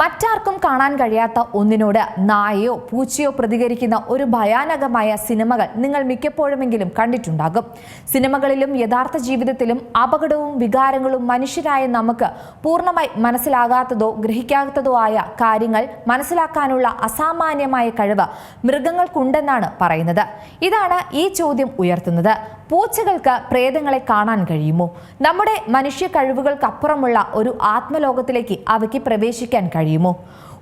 മറ്റാർക്കും കാണാൻ കഴിയാത്ത ഒന്നിനോട് നായയോ പൂച്ചയോ പ്രതികരിക്കുന്ന ഒരു ഭയാനകമായ സിനിമകൾ നിങ്ങൾ മിക്കപ്പോഴുമെങ്കിലും കണ്ടിട്ടുണ്ടാകും. സിനിമകളിലും യഥാർത്ഥ ജീവിതത്തിലും അപകടവും വികാരങ്ങളും മനുഷ്യരായ നമുക്ക് പൂർണമായി മനസ്സിലാകാത്തതോ ഗ്രഹിക്കാത്തതോ ആയ കാര്യങ്ങൾ മനസ്സിലാക്കാനുള്ള അസാമാന്യമായ കഴിവ് മൃഗങ്ങൾക്കുണ്ടെന്നാണ് പറയുന്നത്. ഇതാണ് ഈ ചോദ്യം ഉയർത്തുന്നത്. പൂച്ചകൾക്ക് പ്രേതങ്ങളെ കാണാൻ കഴിയുമോ? നമ്മുടെ മനുഷ്യ കഴിവുകൾക്കപ്പുറമുള്ള ഒരു ആത്മലോകത്തിലേക്ക് അവയ്ക്ക് പ്രവേശിക്കാൻ കഴിയുമോ?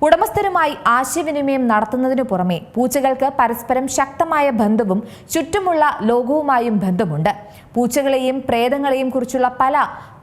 ഉടമസ്ഥരുമായി ആശയവിനിമയം നടത്തുന്നതിനു പുറമെ പൂച്ചകൾക്ക് പരസ്പരം ശക്തമായ ബന്ധവും ചുറ്റുമുള്ള ലോകവുമായും ബന്ധമുണ്ട്. പൂച്ചകളെയും പ്രേതങ്ങളെയും കുറിച്ചുള്ള പല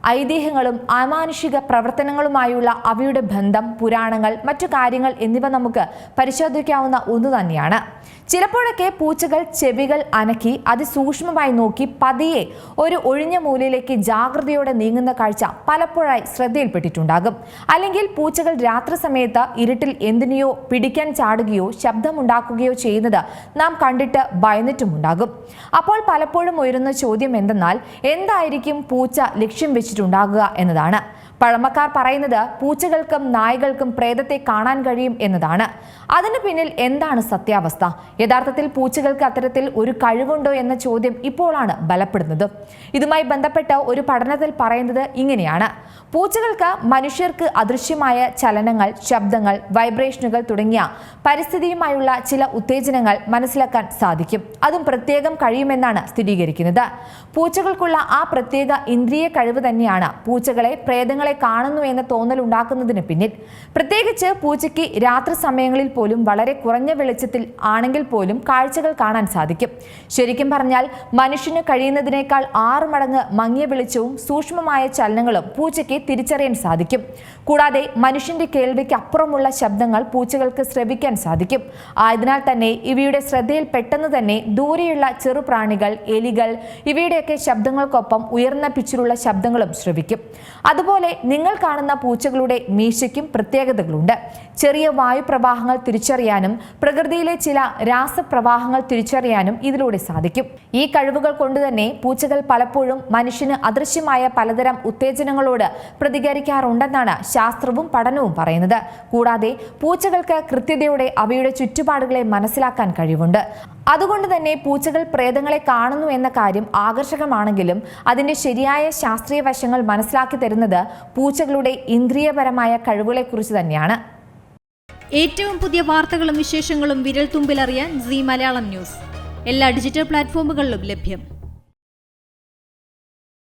ഐതിഹ്യങ്ങളും അമാനുഷിക പ്രവർത്തനങ്ങളുമായുള്ള അവയുടെ ബന്ധം പുരാണങ്ങൾ മറ്റു കാര്യങ്ങൾ എന്നിവ നമുക്ക് പരിശോധിക്കാവുന്ന ഒന്ന് തന്നെയാണ്. ചിലപ്പോഴൊക്കെ പൂച്ചകൾ ചെവികൾ അനക്കി അതിസൂക്ഷ്മമായി നോക്കി പതിയെ ഒരു ഒഴിഞ്ഞ മൂലയിലേക്ക് ജാഗ്രതയോടെ നീങ്ങുന്ന കാഴ്ച പലപ്പോഴായി ശ്രദ്ധയിൽപ്പെട്ടിട്ടുണ്ടാകും. അല്ലെങ്കിൽ പൂച്ചകൾ രാത്രി സമയത്ത് ഇരുട്ടിൽ എന്തിനെയോ പിടിക്കാൻ ചാടുകയോ ശബ്ദമുണ്ടാക്കുകയോ ചെയ്യുന്നത് നാം കണ്ടിട്ട് ഭയന്നിട്ടുമുണ്ടാകും. അപ്പോൾ പലപ്പോഴും ഉയരുന്ന ചോദ്യം എന്തെന്നാൽ എന്തായിരിക്കും പൂച്ച ലക്ഷ്യം വെച്ചിട്ടുണ്ടാകുക എന്നതാണ്. പഴമക്കാർ പറയുന്നത് പൂച്ചകൾക്കും നായ്കൾക്കും പ്രേതത്തെ കാണാൻ കഴിയും എന്നതാണ്. അതിന് പിന്നിൽ എന്താണ് സത്യാവസ്ഥ? യഥാർത്ഥത്തിൽ പൂച്ചകൾക്ക് അത്തരത്തിൽ ഒരു കഴിവുണ്ടോ എന്ന ചോദ്യം ഇപ്പോഴാണ് ബലപ്പെടുന്നത്. ഇതുമായി ബന്ധപ്പെട്ട് ഒരു പഠനത്തിൽ പറയുന്നത് ഇങ്ങനെയാണ്. പൂച്ചകൾക്ക് മനുഷ്യർക്ക് അദൃശ്യമായ ചലനങ്ങൾ ശബ്ദങ്ങൾ വൈബ്രേഷനുകൾ തുടങ്ങിയ പരിസ്ഥിതിയുമായുള്ള ചില ഉത്തേജനങ്ങൾ മനസ്സിലാക്കാൻ സാധിക്കും. അതും പ്രത്യേകം കഴിയുമെന്നാണ് സ്ഥിരീകരിക്കുന്നത്. പൂച്ചകൾക്കുള്ള ആ പ്രത്യേക ഇന്ദ്രിയ കഴിവ് തന്നെയാണ് പൂച്ചകളെ പ്രേതങ്ങളെ കാണുന്നു എന്ന തോന്നൽ ഉണ്ടാക്കുന്നതിന് പിന്നിൽ. പ്രത്യേകിച്ച് പൂച്ചയ്ക്ക് രാത്രി സമയങ്ങളിൽ പോലും വളരെ കുറഞ്ഞ വെളിച്ചത്തിൽ ആണെങ്കിൽ പോലും കാഴ്ചകൾ കാണാൻ സാധിക്കും. ശരിക്കും പറഞ്ഞാൽ മനുഷ്യന് കഴിയുന്നതിനേക്കാൾ ആറ് മടങ്ങ് മങ്ങിയ വെളിച്ചവും സൂക്ഷ്മമായ ചലനങ്ങളും പൂച്ചയ്ക്ക് തിരിച്ചറിയാൻ സാധിക്കും. കൂടാതെ മനുഷ്യന്റെ കേൾവിക്ക് അപ്പുറമുള്ള ശബ്ദങ്ങൾ പൂച്ചകൾക്ക് ശ്രവിക്കാൻ സാധിക്കും. ആയതിനാൽ തന്നെ ഇവയുടെ ശ്രദ്ധയിൽ പെട്ടെന്ന് തന്നെ ദൂരെയുള്ള ചെറുപ്രാണികൾ എലികൾ ഇവയുടെയൊക്കെ ശബ്ദങ്ങൾക്കൊപ്പം ഉയർന്ന പിച്ചിലുള്ള ശബ്ദങ്ങളും ശ്രവിക്കും. അതുപോലെ നിങ്ങൾ കാണുന്ന പൂച്ചകളുടെ മീശയ്ക്കും പ്രത്യേകതകളുണ്ട്. ചെറിയ വായുപ്രവാഹങ്ങൾ തിരിച്ചറിയാനും പ്രകൃതിയിലെ ചില രാസപ്രവാഹങ്ങൾ തിരിച്ചറിയാനും ഇതിലൂടെ സാധിക്കും. ഈ കഴിവുകൾ കൊണ്ടുതന്നെ പൂച്ചകൾ പലപ്പോഴും മനുഷ്യന് അദൃശ്യമായ പലതരം ഉത്തേജനങ്ങളോട് പ്രതികരിക്കാറുണ്ടെന്നാണ് ശാസ്ത്രവും പഠനവും പറയുന്നത്. കൂടാതെ പൂച്ചകൾക്ക് കൃത്യതയോടെ അവയുടെ ചുറ്റുപാടുകളെ മനസ്സിലാക്കാൻ കഴിവുണ്ട്. അതുകൊണ്ട് തന്നെ പൂച്ചകൾ പ്രേതങ്ങളെ കാണുന്നു എന്ന കാര്യം ആകർഷകമാണെങ്കിലും അതിന്റെ ശരിയായ ശാസ്ത്രീയ വശങ്ങൾ മനസ്സിലാക്കി തരുന്നത് പൂച്ചകളുടെ ഇന്ദ്രിയപരമായ കഴിവുകളെക്കുറിച്ച് തന്നെയാണ്. ഏറ്റവും പുതിയ വാർത്തകളും വിശേഷങ്ങളും വിരൽ തുമ്പിലറിയാൻ സി മലയാളം ന്യൂസ്. എല്ലാ ഡിജിറ്റൽ പ്ലാറ്റ്ഫോമുകളിലും ലഭ്യം.